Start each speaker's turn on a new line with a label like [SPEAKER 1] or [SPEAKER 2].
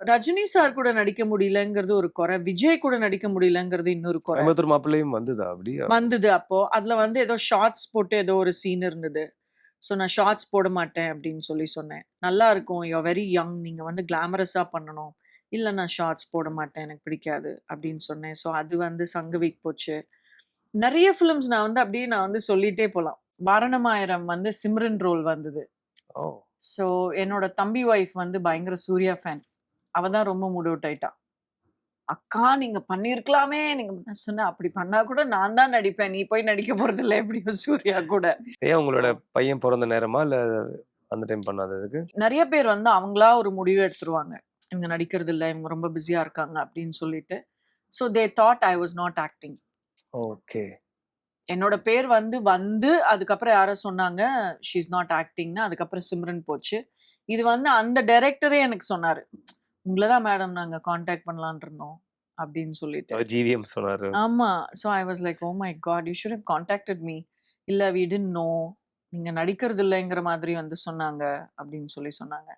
[SPEAKER 1] Rajini sir கூட நடிக்க முடியலங்கிறது ஒரு குறை. விஜய் கூட நடிக்க முடியலங்கிறது இன்னொரு குறை.
[SPEAKER 2] கோயம்புத்தூர் மாப்பிள்ளையும் வந்ததா அப்படி?
[SPEAKER 1] வந்தது அப்போ. அதுல வந்து ஏதோ ஷார்ட்ஸ் போட்டு ஏதோ ஒரு சீன் இருந்தது. ஸோ நான் ஷார்ட்ஸ் போட மாட்டேன் அப்படின்னு சொல்லி சொன்னேன். நல்லா இருக்கும். You very young. நீங்க வந்து கிளாமரஸா பண்ணணும். இல்ல நான் ஷார்ட்ஸ் போட மாட்டேன். எனக்கு பிடிக்காது அப்படின்னு சொன்னேன். ஸோ அது வந்து சங்கவிக் போச்சு. நெறைய ஃபிலிம்ஸ் நான் வந்து அப்படியே நான் வந்து சொல்லிட்டே போலாம். வாரணமாயிரம் வந்து சிம்ரன் ரோல் வந்தது.
[SPEAKER 2] ஓ!
[SPEAKER 1] ஸோ என்னோட தம்பி ஒய்ஃப் வந்து பயங்கர சூர்யா ஃபேன். அவ தான் ரொம்ப மூட் அவுட் ஆயிட்டா. "அக்கா நீங்க பண்ணியிருக்கலாமே!" நீங்க நான் சொன்னேன், "அப்படி பண்ணா கூட நான் தான் நடிப்பேன். நீ போய் நடிக்க போறதில்ல எப்படியும் சூர்யா கூட."
[SPEAKER 2] ஏன் உங்களோட பையன் பொறந்த நேரமா? இல்ல அந்த டைம் பண்ணாததுக்கு?
[SPEAKER 1] நெறைய பேர் வந்து அவங்களா ஒரு முடிவு எடுத்துருவாங்க. இவங்க நடிக்கிறது இல்ல. இவங்க ரொம்ப பிஸியா இருக்காங்க அப்படின்னு சொல்லிட்டு. So they thought I was not acting.
[SPEAKER 2] Okay.
[SPEAKER 1] என்னோட பேர் வந்து வந்து அதுக்கப்புறம் யாரோ சொன்னாங்க, ஷி இஸ் நாட் ஆக்டிங்ன்னு. அதுக்கப்புறம் சிம்ரன் போச்சு. இது வந்து அந்த டைரக்டரே எனக்கு சொன்னாரு. "உங்கள தான் மேடம் நாங்க கான்டாக்ட் பண்ணலாம்னு இருந்தோம்." அப்படின்னு சொல்லிட்டு.
[SPEAKER 2] ஜிவிஎம் சொன்னாரு.
[SPEAKER 1] ஆமா. So I was like, "oh my God! You should have contacted me." "இல்ல வி டிட்ன்ட் நோ. நீங்க நடிக்கிறது இல்லைங்கிற மாதிரி வந்து சொன்னாங்க." அப்படின்னு சொல்லி சொன்னாங்க.